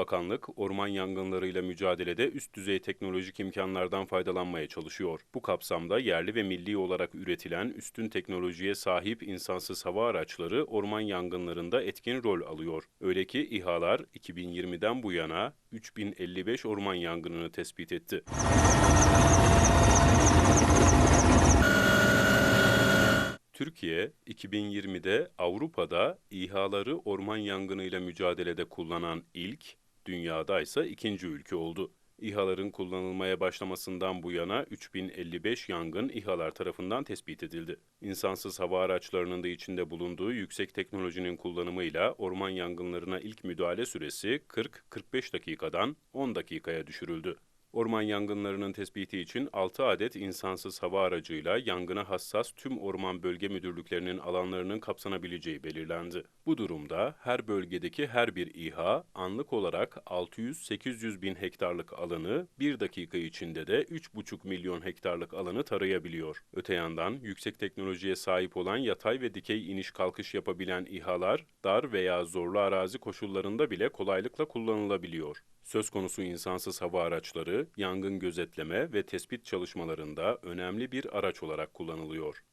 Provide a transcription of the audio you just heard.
Bakanlık, orman yangınlarıyla mücadelede üst düzey teknolojik imkanlardan faydalanmaya çalışıyor. Bu kapsamda yerli ve milli olarak üretilen üstün teknolojiye sahip insansız hava araçları orman yangınlarında etkin rol alıyor. Öyle ki İHA'lar 2020'den bu yana 3055 orman yangınını tespit etti. Türkiye, 2020'de Avrupa'da İHA'ları orman yangınıyla mücadelede kullanan ilk, dünyada ise ikinci ülke oldu. İHA'ların kullanılmaya başlamasından bu yana 3055 yangın İHA'lar tarafından tespit edildi. İnsansız hava araçlarının da içinde bulunduğu yüksek teknolojinin kullanımıyla orman yangınlarına ilk müdahale süresi 40-45 dakikadan 10 dakikaya düşürüldü. Orman yangınlarının tespiti için 6 adet insansız hava aracıyla yangına hassas tüm orman bölge müdürlüklerinin alanlarının kapsanabileceği belirlendi. Bu durumda her bölgedeki her bir İHA anlık olarak 600-800 bin hektarlık alanı, bir dakika içinde de 3,5 milyon hektarlık alanı tarayabiliyor. Öte yandan yüksek teknolojiye sahip olan yatay ve dikey iniş kalkış yapabilen İHA'lar dar veya zorlu arazi koşullarında bile kolaylıkla kullanılabiliyor. Söz konusu insansız hava araçları, yangın gözetleme ve tespit çalışmalarında önemli bir araç olarak kullanılıyor.